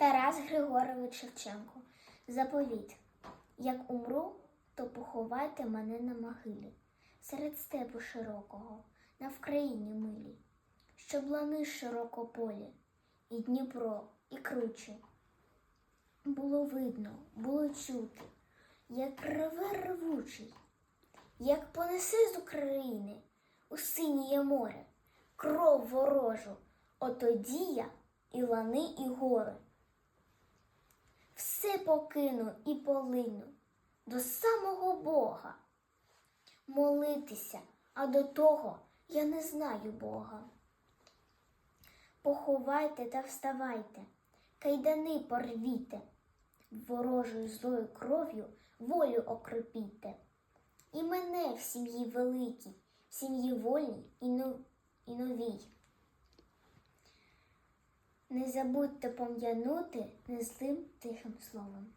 Тарас Григорович Шевченко. Заповіт. Як умру, то поховайте мене на могилі, серед степу широкого, на Вкраїні милій, щоб лани широкополі, і Дніпро, і кручі. Було видно, було чути, як реве ревучий, як понесе з України у синє море кров ворожу, отоді я і лани, і гори. Покину і полину до самого Бога. Молитися, а до того я не знаю Бога. Поховайте та вставайте, кайдани порвіте, ворожою злою кров'ю волю окропіте. І мене в сім'ї великій, в сім'ї вольній і новій. Не забудьте пом'янути незлим тихим словом.